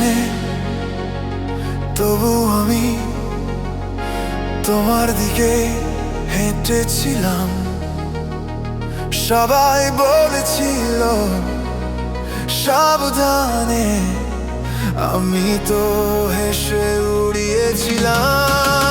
জানে তবু আমি তোমার দিকে হেঁটেছিলাম। সবাই বলেছিল সাবধানে আমি তো হেসে উড়িয়েছিলাম।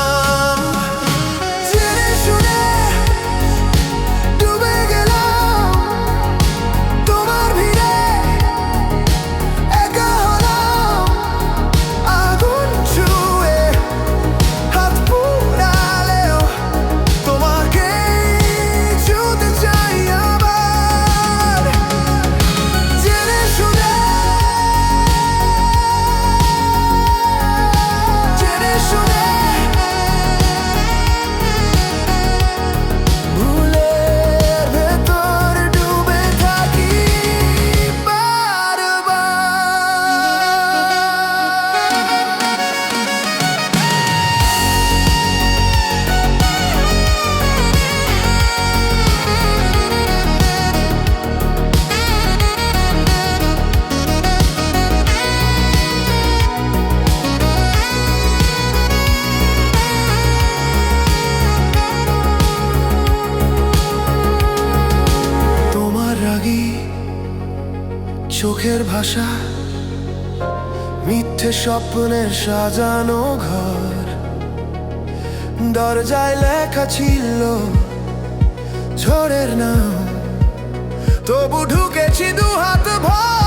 চোখের ভাষা, মিথ্যে স্বপ্নের সাজানো ঘর। দরজায় লেখা ছিল, ঝড়ের নাম। তবু ঢুকেছি দু হাত কর